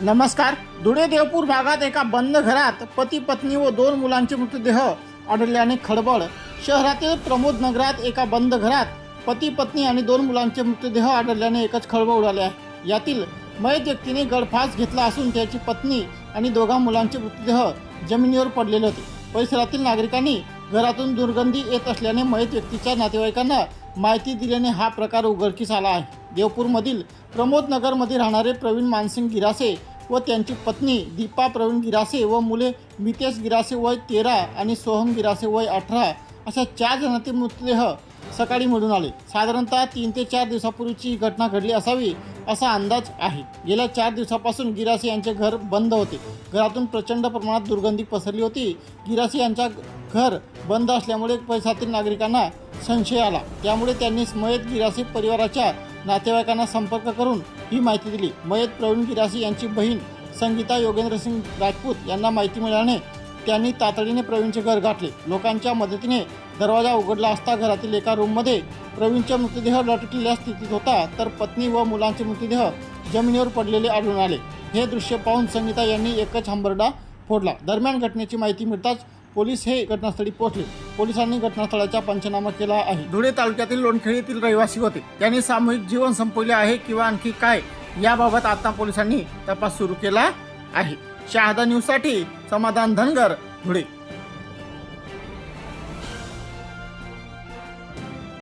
नमस्कार. धुळे देवपूर भागात एका बंद घरात पती पत्नी व दोन मुलांचे मृतदेह आढळल्याने खळबळ. शहरातील प्रमोद नगरात एका बंद घरात पती पत्नी आणि दोन मुलांचे मृतदेह आढळल्याने एकच खळबळ उडाले आहे. यातील मयत व्यक्तीने गळफास घेतला असून त्याची पत्नी आणि दोघा मुलांचे मृतदेह जमिनीवर पडलेले होते. परिसरातील नागरिकांनी घरातून दुर्गंधी येत असल्याने मयत व्यक्तीच्या नातेवाईकांना माहिती दिल्याने हा प्रकार उघडकीस आला आहे. देवपूरमधील प्रमोदनगरमध्ये राहणारे प्रवीण मानसिंग गिरासे व त्यांची पत्नी दीपा प्रवीण गिरासे व मुले मितेश गिरासे वय तेरा आणि सोहम गिरासे वय अठरा अशा चार जणांचे मृतदेह सकाळी मिळून आले. साधारणतः तीन ते चार दिवसापूर्वीची ही घटना घडली असावी असा अंदाज आहे. गेल्या चार दिवसापासून गिरासे यांचे घर बंद होते. घरातून प्रचंड प्रमाणात दुर्गंधी पसरली होती. गिरासे यांच्या घर बंद असल्यामुळे पैसातील नागरिकांना संशय आला. त्यामुळे त्यांनी मयत गिरासे परिवाराच्या नातेवाईकांना संपर्क करून ही माहिती दिली. मयत प्रवीण गिरासे यांची बहीण संगीता योगेंद्र सिंग राजपूत यांना माहिती मिळाल्याने त्यांनी तातडीने प्रवीणचे घर गाठले. लोकांच्या मदतीने दरवाजा उघडला असता घरातील एका रूममध्ये प्रवीणचा मृतदेह लटकलेल्या स्थितीत होता तर पत्नी व मुलांचे मृतदेह जमिनीवर पडलेले आढळून आले. हे दृश्य पाहून संगीता यांनी एकच हंबरडा फोडला. दरम्यान घटनेची माहिती मिळताच पोलीस हे घटनास्थळी पोहोचले. पोलिसांनी घटनास्थळाचा पंचनामा केला आहे. धुळे तालुक्यातील लोणखेड येथील रहिवासी होते. त्यांनी सामूहिक जीवन संपवले आहे किंवा आणखी काय? याबाबत आता पोलिसांनी तपास सुरू केला आहे. शहादा न्यूजसाठी समाधान धनगर धुळे.